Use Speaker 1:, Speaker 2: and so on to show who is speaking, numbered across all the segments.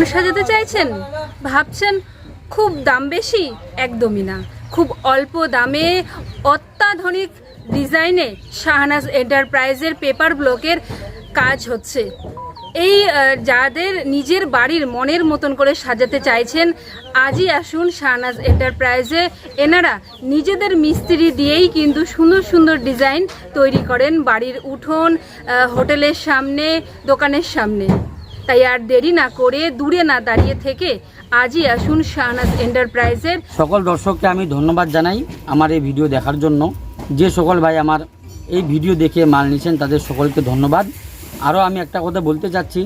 Speaker 1: মন সাজাতে চাইছেন? ভাবছেন খুব দাম বেশি? একদমই না। খুব অল্প দামে অত্যাধুনিক ডিজাইনে শাহনাজ এন্টারপ্রাইজের পেপার ব্লকের কাজ হচ্ছে। এই যাদের নিজের বাড়ির মনের মতন করে সাজাতে চাইছেন, আজই আসুন শাহনাজ এন্টারপ্রাইজে। এনারা নিজেদের মিস্ত্রি দিয়েই কিন্তু সুন্দর সুন্দর ডিজাইন তৈরি করেন বাড়ির উঠোন হোটেলের সামনে, দোকানের সামনে। তাই আর দেরি না করে দূরে না দাঁড়িয়ে থেকে আজই আসুন শাহনাজ এন্টারপ্রাইজের।
Speaker 2: সকল দর্শককে আমি ধন্যবাদ জানাই আমার এই ভিডিও দেখার জন্য। যে সকল ভাই আমার এই ভিডিও দেখে মাল নিচ্ছেন তাদের সকলকে ধন্যবাদ। আরও আমি একটা কথা বলতে চাচ্ছি,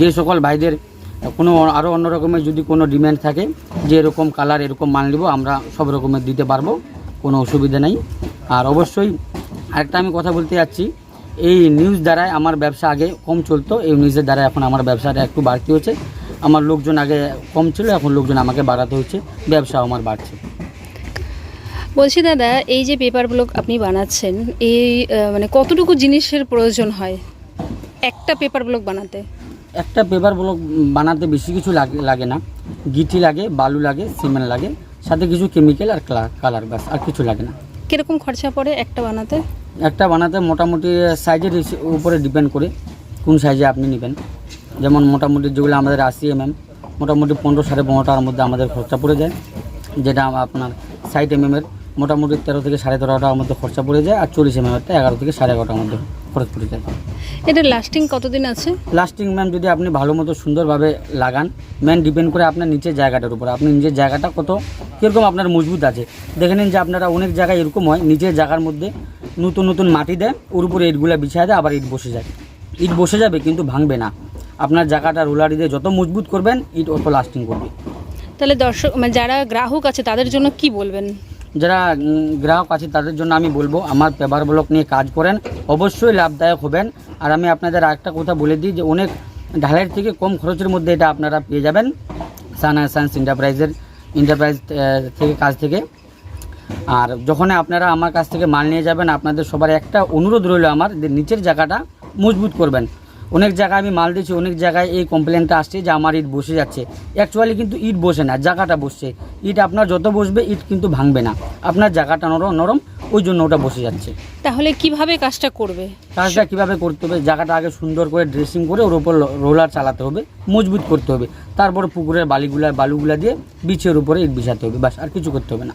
Speaker 2: যে সকল ভাইদের কোনো আরও অন্য রকমের যদি কোনো ডিম্যান্ড থাকে, যে এরকম কালার, এরকম মাল নিব, আমরা সব রকমের দিতে পারব, কোনো অসুবিধা নেই। আর অবশ্যই আরেকটা আমি কথা বলতে যাচ্ছি এই নিউজ দ্বারাই আমার ব্যবসা আগে কম চলতো এই নিউজের দ্বারা এখন আমার ব্যবসাটা একটু বাড়তি হচ্ছে। আমার লোকজন আগে কম ছিল এখন লোকজন আমাকে বাড়াতে হচ্ছে ব্যবসা আমার বাড়ছে।
Speaker 1: বলছি দাদা এই যে পেপার ব্লক আপনি বানাচ্ছেন এই মানে কতটুকু জিনিসের প্রয়োজন হয় একটা পেপার ব্লক বানাতে?
Speaker 2: একটা পেপার ব্লক বানাতে বেশি কিছু লাগে লাগে না। গিটি লাগে বালু লাগে সিমেন্ট লাগে সাথে কিছু কেমিক্যাল আর কালার ব্যাস আর কিছু লাগে না।
Speaker 1: কীরকম খরচা পড়ে একটা বানাতে?
Speaker 2: একটা বানাতে মোটামুটি সাইজের উপরে ডিপেন্ড করে কোন সাইজে আপনি নেবেন। যেমন মোটামুটি যেগুলো আমাদের আশি এমএম মোটামুটি পনেরো সাড়ে পনেরোটার মধ্যে আমাদের খরচা পড়ে যায় যেটা আপনার ষাট এমএমের মোটামুটি তেরো থেকে সাড়ে তেরোটার মধ্যে খরচা পড়ে যায় আর চল্লিশ এমএমেরটা এগারো থেকে সাড়ে এগারোটার মধ্যে খরচ পড়ে যায়।
Speaker 1: এটা লাস্টিং কতদিন আছে?
Speaker 2: লাস্টিং ম্যাম যদি আপনি ভালো মতো সুন্দরভাবে লাগান ম্যান ডিপেন্ড করে আপনার নিচের জায়গাটার উপর। আপনি নিজের জায়গাটা কত কীরকম আপনার মজবুত আছে। দেখে নিন যে আপনারা অনেক জায়গায় এরকম হয় নিজের জায়গার মধ্যে নতুন নতুন মাটি দেয় ওর উপরে ইটগুলা বিছায় দেয় আবার ইট বসে যায়। ইট বসে যাবে কিন্তু ভাঙবে না। আপনার জায়গাটা রোলারি দিয়ে যত মজবুত করবেন ইট অত লাস্টিং করবে।
Speaker 1: তাহলে দর্শক মানে যারা গ্রাহক আছে তাদের জন্য কি বলবেন?
Speaker 2: যারা গ্রাহক আছে তাদের জন্য আমি বলব আমার পেপার ব্লক নিয়ে কাজ করেন অবশ্যই লাভদায়ক হবেন। আর আমি আপনাদের আরেকটা কথা বলে দিই যে অনেক ঢালাইয়ের থেকে কম খরচের মধ্যে এটা আপনারা পেয়ে যাবেন। সান সায়েন্স এন্টারপ্রাইজের এন্টারপ্রাইজ থেকে কাজ থেকে। আর যখন আপনারা আমার কাছ থেকে মাল নিয়ে যাবেন আপনাদের সবার একটা অনুরোধ রইল আমার যে নিচের জায়গাটা মজবুত করবেন। অনেক জায়গায় আমি মাল দিচ্ছি অনেক জায়গায় এই কমপ্লেনটা আসছে যে আমার ইট বসে যাচ্ছে। অ্যাকচুয়ালি কিন্তু ইট বসে না জায়গাটা বসছে। ইট আপনার যত বসবে ইট কিন্তু ভাঙবে না। আপনার জায়গাটা নরম নরম ওই জন্য ওটা বসে যাচ্ছে।
Speaker 1: তাহলে কীভাবে কাজটা করবে?
Speaker 2: কাজটা কীভাবে করতে হবে? জায়গাটা আগে সুন্দর করে ড্রেসিং করে ওর উপর রোলার চালাতে হবে মজবুত করতে হবে। তারপর পুকুরের বালিগুলা বালুগুলা দিয়ে বিচের উপরে ইট বিছাতে হবে বাস আর কিছু করতে হবে না।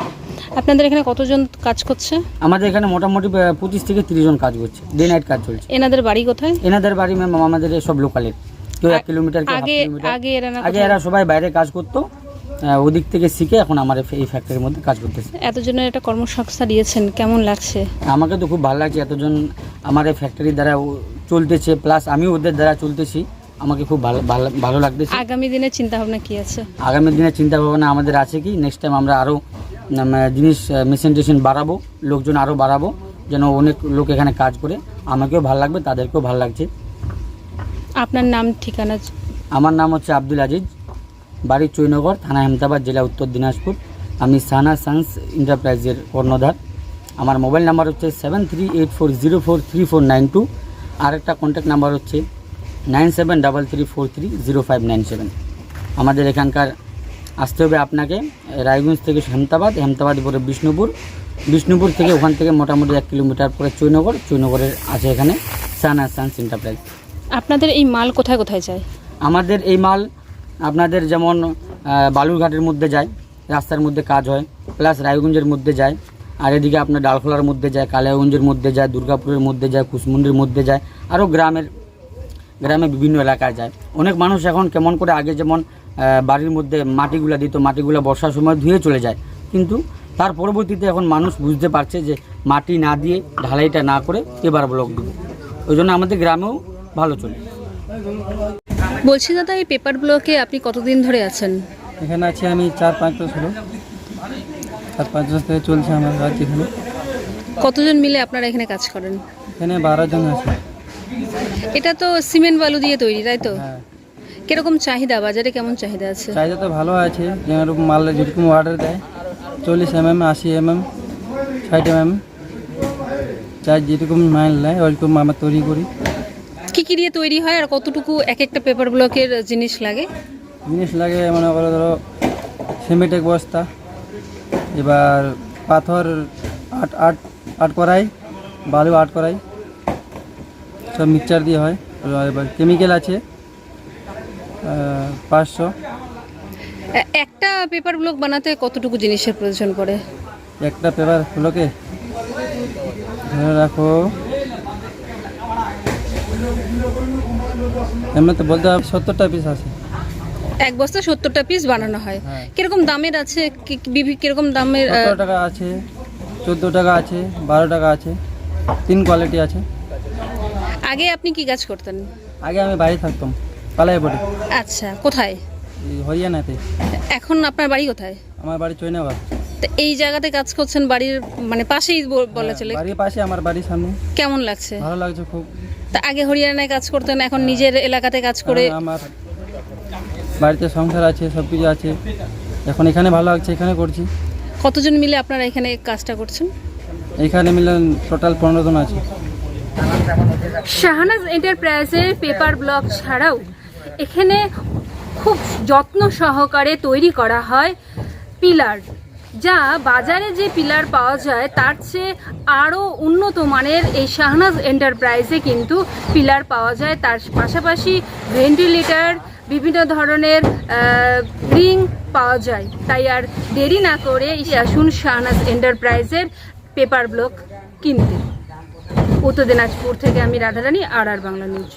Speaker 1: আপনাদের এখানে কতজন কাজ করছে?
Speaker 2: আমাদের এখানে মোটামুটি পঁচিশ থেকে তিরিশ জন কাজ করছে। ডে নাইট কাজ চলছে।
Speaker 1: এনাদের বাড়ি কোথায়?
Speaker 2: এনাদের বাড়ি ম্যাম আমাদের সব লোকালের কেউ এক কিলোমিটার
Speaker 1: আগে আগে এরা
Speaker 2: আগে এরা সবাই বাইরে কাজ করতো ওদিক থেকে শিখে এখন আমার এই- ফ্যাক্টরির মধ্যে কাজ করতেছে।
Speaker 1: এতজনের একটা কর্মসংস্থা দিয়েছেন কেমন লাগছে?
Speaker 2: আমাকে তো খুব ভালো লাগছে এতজন আমার এই ফ্যাক্টরির দ্বারা চলতেছে প্লাস আমি ওদের দ্বারা চলতেছি। আমাকে খুব ভালো ভালো ভালো লাগতেছে।
Speaker 1: আগামী দিনের চিন্তা ভাবনা কি আছে?
Speaker 2: আগামী দিনে চিন্তা ভাবনা আমাদের আছে কি? নেক্সট টাইম আমরা আরও জিনিস মেশিন টেশিন বাড়াবো লোকজন আরও বাড়াবো যেন অনেক লোক এখানে কাজ করে। আমাকেও ভালো লাগবে তাদেরকেও ভালো লাগছে।
Speaker 1: আপনার নাম ঠিকানা?
Speaker 2: আমার নাম হচ্ছে আব্দুল আজিজ। বাড়ি চৈনগর থানা আহমেদাবাদ জেলা উত্তর দিনাজপুর। আমি সানা সায়েন্স এন্টারপ্রাইজের কর্ণধার। আমার মোবাইল নাম্বার হচ্ছে seven three eight four zero four three four nine two. আর একটা কন্ট্যাক্ট নাম্বার হচ্ছে nine seven double three four three zero five nine seven. আমাদের এখানকার আসতে হবে আপনাকে রায়গঞ্জ থেকে হেমতাবাদ হেমতাবাদ পরে বিষ্ণুপুর। বিষ্ণুপুর থেকে ওখান থেকে মোটামুটি এক কিলোমিটার পরে চৈনগর চৈনগরের আছে এখানে সানা সায়েন্স এন্টারপ্রাইজ।
Speaker 1: আপনাদের এই মাল কোথায় কোথায় যায়?
Speaker 2: আমাদের এই মাল আপনাদের যেমন বালুরঘাটের মধ্যে যায় রাস্তার মধ্যে কাজ হয় প্লাস রায়গঞ্জের মধ্যে যায় আর এদিকে আপনার ডালখোলার মধ্যে যায় কালিয়াগঞ্জের মধ্যে যায় দুর্গাপুরের মধ্যে যায় কুশমুন্ডির মধ্যে যায় আরও গ্রামের গ্রামে বিভিন্ন এলাকায় যায়। অনেক মানুষ এখন কেমন করে আগে যেমন বাড়ির মধ্যে মাটিগুলা দিত মাটিগুলো বর্ষার সময় ধুয়ে চলে যায়। কিন্তু তার পরবর্তীতে এখন মানুষ বুঝতে পারছে যে মাটি না দিয়ে ঢালাইটা না করে এবার ব্লক দিব। ওই জন্য আমাদের গ্রামেও ভালো চলে।
Speaker 1: বলছি দাদা এই পেপার ব্লকে আপনি কতদিন ধরে আছেন?
Speaker 3: এখানে আছি আমি চার পাঁচ বছর হলো। চার পাঁচ বছর থেকে চলছে আমার কাজ এখানে।
Speaker 1: কতজন মিলে আপনারা এখানে কাজ করেন?
Speaker 3: এখানে বারো জন আছে।
Speaker 1: এটা তো সিমেন্ট বালু দিয়ে তৈরি তাই তো?
Speaker 3: হ্যাঁ।
Speaker 1: কীরকম চাহিদা বাজারে কেমন চাহিদা আছে?
Speaker 3: চাহিদা তো ভালো আছে যেরকম মাল যেরকম অর্ডার দেয় চল্লিশ এম এম আশি এম এম ষাট এম এম চাই যেরকম মাল নেয় ওইরকম আমরা তৈরি করি।
Speaker 1: কি কি দিয়ে তৈরি হয় আর কতটুকু এক একটা পেপার ব্লকের জিনিস লাগে?
Speaker 3: জিনিস লাগে মনে করো ধরো সিমেন্ট এক বস্তা এবার পাথর আট আট আট করাই বালু আট করাই সব মিক্সচার দিয়ে হয়। এবার কেমিক্যাল আছে পাঁচশো।
Speaker 1: একটা পেপার ব্লক বানাতে কতটুকু জিনিসের প্রয়োজন পড়ে?
Speaker 3: একটা পেপার ফুলোকে ধরে রাখো। এমনি তো বলতে হবে সত্তরটা পিস আছে।
Speaker 1: এক বস্তা সত্তরটা পিস বানানো হয়।
Speaker 3: হ্যাঁ।
Speaker 1: কীরকম দামের আছে? কীরকম দামের
Speaker 3: টাকা আছে চোদ্দ টাকা আছে বারো টাকা আছে তিন কোয়ালিটি আছে।
Speaker 1: আগে আপনি কি কাজ করতেন?
Speaker 3: আগে আমি বাড়ি থাকতাম পালাইপড়ি
Speaker 1: আচ্ছা কোথায়?
Speaker 3: হরিয়ানাতে।
Speaker 1: এখন আপনার বাড়ি কোথায়?
Speaker 3: আমার বাড়ি চৈনাবাদ
Speaker 1: তো এই জায়গাতে কাজ করছেন বাড়ির মানে পাশেই ব- বলা চলে
Speaker 3: বাড়ির পাশে আমার বাড়ির সামনে।
Speaker 1: কেমন লাগছে?
Speaker 3: ভালো লাগছে খুব।
Speaker 1: তা আগে হরিয়ানায় কাজ করতেন এখন নিজের এলাকাতে কাজ করে
Speaker 3: আমার বাড়িতে সংসার আছে সব কিছু আছে। এখন এখানে ভালো লাগছে এখানে করছি।
Speaker 1: কতজন মিলে আপনারা এখানে কাজটা করছেন?
Speaker 3: এখানে মিলে টোটাল পনেরো জন আছে।
Speaker 1: শাহানাজ এন্টারপ্রাইজের পেপার ব্লক ছাড়াও এখানে খুব যত্ন সহকারে তৈরি করা হয় পিলার যা বাজারে যে পিলার পাওয়া যায়, তার চেয়ে আরও উন্নত মানের এই শাহনাজ এন্টারপ্রাইজে কিন্তু পিলার পাওয়া যায়। তার পাশাপাশি ভেন্টিলেটার বিভিন্ন ধরনের রিং পাওয়া যায়। তাই আর দেরি না করে আসুন শাহনাজ এন্টারপ্রাইজের পেপার ব্লক কিনতে। উত্তর দিনাজপুর থেকে আমি রাধারানী আর আর বাংলা নিউজ।